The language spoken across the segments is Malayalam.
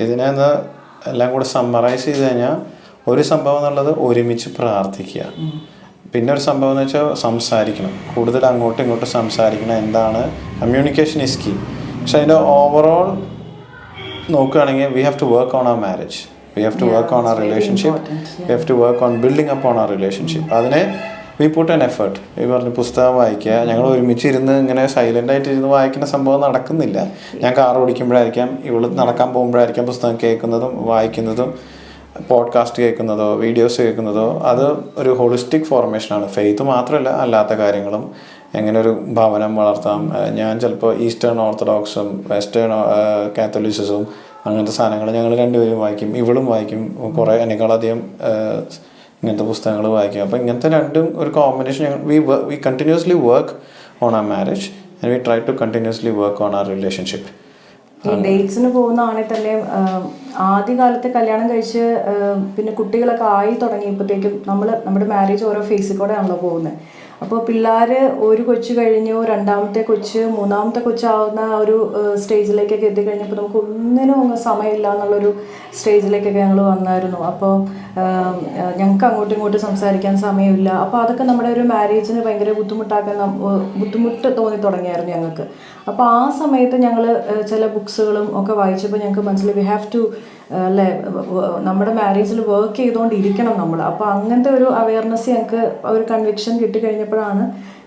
ഇതിനെ ഒന്ന് എല്ലാം കൂടെ സമ്മറൈസ് ചെയ്ത് കഴിഞ്ഞാൽ ഒരു സംഭവം എന്നുള്ളത് ഒരുമിച്ച് പ്രാർത്ഥിക്കുക. പിന്നെ ഒരു സംഭവം എന്ന് വെച്ചാൽ സംസാരിക്കണം. കൂടുതൽ അങ്ങോട്ടും ഇങ്ങോട്ടും സംസാരിക്കണം. എന്താണ്? കമ്മ്യൂണിക്കേഷൻ ഇസ് കീ പക്ഷെ അതിന്റെ ഓവറോൾ നോക്കുകയാണെങ്കിൽ we have to work on ആ marriage we have to work on ആ relationship we have to work on building up on ആ റിലേഷൻഷിപ്പ് അതിനെ വി പുട്ട് ആൻ എഫേർട്ട് ഈ പറഞ്ഞ പുസ്തകം വായിക്കുക. ഞങ്ങൾ ഒരുമിച്ച് ഇരുന്ന് ഇങ്ങനെ സൈലന്റ് ആയിട്ട് ഇരുന്ന് വായിക്കുന്ന സംഭവം നടക്കുന്നില്ല. ഞാൻ കാർ ഓടിക്കുമ്പോഴായിരിക്കാം ഇവൾ നടക്കാൻ പോകുമ്പോഴായിരിക്കാം പുസ്തകം കേൾക്കുന്നതും വായിക്കുന്നതും പോഡ്കാസ്റ്റ് കേൾക്കുന്നതോ വീഡിയോസ് കേൾക്കുന്നതോ. അത് ഒരു ഹോളിസ്റ്റിക് ഫോർമേഷനാണ് ഫെയ്ത്ത് മാത്രമല്ല അല്ലാത്ത കാര്യങ്ങളും. എങ്ങനെ ഒരു ഭവനം വളർത്താം. ഞാൻ ചിലപ്പോൾ ഈസ്റ്റേൺ ഓർത്തഡോക്സും വെസ്റ്റേൺ കാത്തലിസിസും അങ്ങനത്തെ സാധനങ്ങൾ ഞങ്ങൾ രണ്ടുപേരും വായിക്കും. ഇവളും വായിക്കും. കുറേ എന്നെക്കാളധികം ഇങ്ങനത്തെ പുസ്തകങ്ങൾ വായിക്കും. അപ്പോൾ ഇങ്ങനത്തെ രണ്ടും ഒരു കോമ്പിനേഷൻ ഞങ്ങൾ we we continuously work on ആ marriage and we try to continuously work on ആ റിലേഷൻഷിപ്പ് ഈ ഡേറ്റ്സിന് പോകുന്നതാണെങ്കിൽ തന്നെ ആദ്യകാലത്ത് കല്യാണം കഴിച്ച് പിന്നെ കുട്ടികളൊക്കെ ആയി തുടങ്ങിയപ്പോഴത്തേക്കും നമ്മൾ നമ്മുടെ മാരേജ് ഓരോ ഫേസിൽ കൂടെ ആണല്ലോ പോകുന്നത് അപ്പോൾ പിള്ളേർ ഒരു കൊച്ച് കഴിഞ്ഞു രണ്ടാമത്തെ കൊച്ച് മൂന്നാമത്തെ കൊച്ചാവുന്ന ഒരു സ്റ്റേജിലേക്കൊക്കെ എത്തിക്കഴിഞ്ഞപ്പോൾ നമുക്ക് ഒന്നിനും അങ്ങ് സമയമില്ല എന്നുള്ളൊരു സ്റ്റേജിലേക്കൊക്കെ ഞങ്ങൾ വന്നായിരുന്നു. അപ്പോൾ ഞങ്ങൾക്ക് അങ്ങോട്ടും ഇങ്ങോട്ടും സംസാരിക്കാൻ സമയമില്ല. അപ്പോൾ അതൊക്കെ നമ്മുടെ ഒരു മാരേജിന് ഭയങ്കര ബുദ്ധിമുട്ടാക്കാൻ ബുദ്ധിമുട്ട് തോന്നി തുടങ്ങിയായിരുന്നു ഞങ്ങൾക്ക് അപ്പോൾ ആ സമയത്ത് ഞങ്ങൾ ചില ബുക്സുകളും ഒക്കെ വായിച്ചപ്പോൾ ഞങ്ങൾക്ക് മനസ്സിലായി വി ഹാവ് ടു അല്ലേ? നമ്മുടെ മാരേജിൽ വർക്ക് ചെയ്തുകൊണ്ടിരിക്കണം നമ്മൾ അപ്പോൾ അങ്ങനത്തെ ഒരു അവയർനെസ് ഞങ്ങൾക്ക് ഒരു കൺവിക്ഷൻ കിട്ടിക്കഴിഞ്ഞപ്പോഴാണ്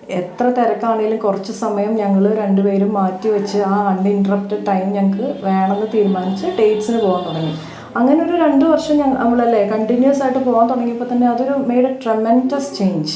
എത്ര തിരക്കാണെങ്കിലും കുറച്ച് സമയം ഞങ്ങൾ രണ്ടുപേരും മാറ്റി വെച്ച് ആ അൺഇൻട്രപ്റ്റഡ് ടൈം ഞങ്ങൾക്ക് വേണമെന്ന് തീരുമാനിച്ച് ഡേറ്റ്സിന് പോകാൻ തുടങ്ങി. അങ്ങനെ ഒരു രണ്ട് വർഷം ഞങ്ങൾ നമ്മളല്ലേ കണ്ടിന്യൂസ് ആയിട്ട് പോകാൻ തുടങ്ങിയപ്പോൾ തന്നെ അതൊരു മെയ്ഡ് എ ട്രമെന്റസ് ചേഞ്ച്